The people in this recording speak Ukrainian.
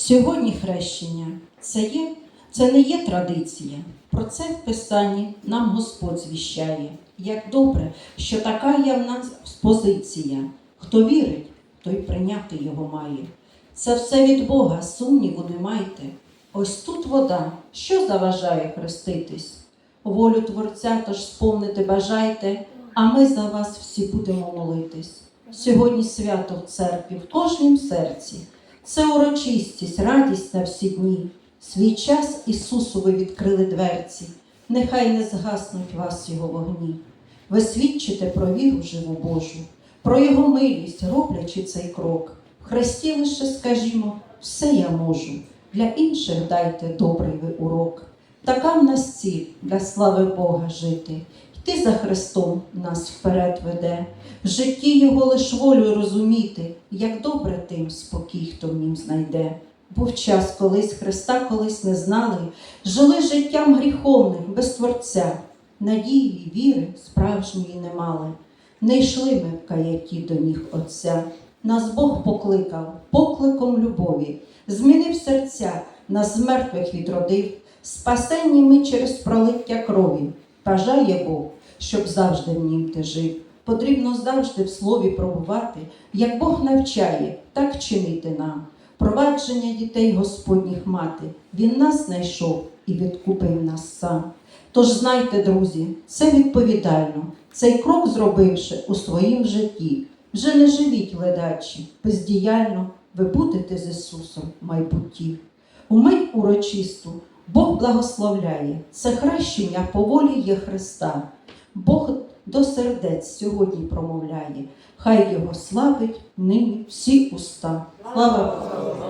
Сьогодні хрещення це, є, це не є традиція. Про це в Писанні нам Господь звіщає. Як добре, що така є в нас позиція. Хто вірить, той прийняти його має. Це все від Бога, сумніву не майте. Ось тут вода, що заважає хреститись? Волю Творця, тож сповнити бажайте, а ми за вас всі будемо молитись. Сьогодні свято в церкві, в кожнім серці. Це урочистість, радість на всі дні. Свій час Ісусу ви відкрили дверці, нехай не згаснуть вас його вогні. Ви свідчите про віру живу Божу, про його милість, роблячи цей крок. В Христі лише скажімо, все я можу. Для інших дайте добрий ви урок. Така в нас ціль для слави Бога жити. Йти за Христом нас вперед веде, в житті Його лиш волю розуміти, як добре тим спокій, хто в нім знайде. Був час колись Христа колись не знали, жили життям гріховним, без Творця, надії, віри справжньої не мали. Не йшли ми в каяті до ніг Отця. Нас Бог покликав покликом любові, змінив серця, нас з мертвих відродив, спасенні ми через пролиття крові. Бажає Бог, щоб завжди в нім ти жив. Потрібно завжди в слові пробувати, як Бог навчає, так чинити нам. Провадження дітей Господніх мати, Він нас знайшов і відкупив нас сам. Тож знайте, друзі, це відповідально. Цей крок зробивши у своїм житті, вже не живіть ледачі, бездіяльно ви будете з Ісусом в майбутті. У мить урочисту Бог благословляє, це хрещення по волі є Христа. Бог до сердець сьогодні промовляє, хай його славить нині всі уста. Слава Богу!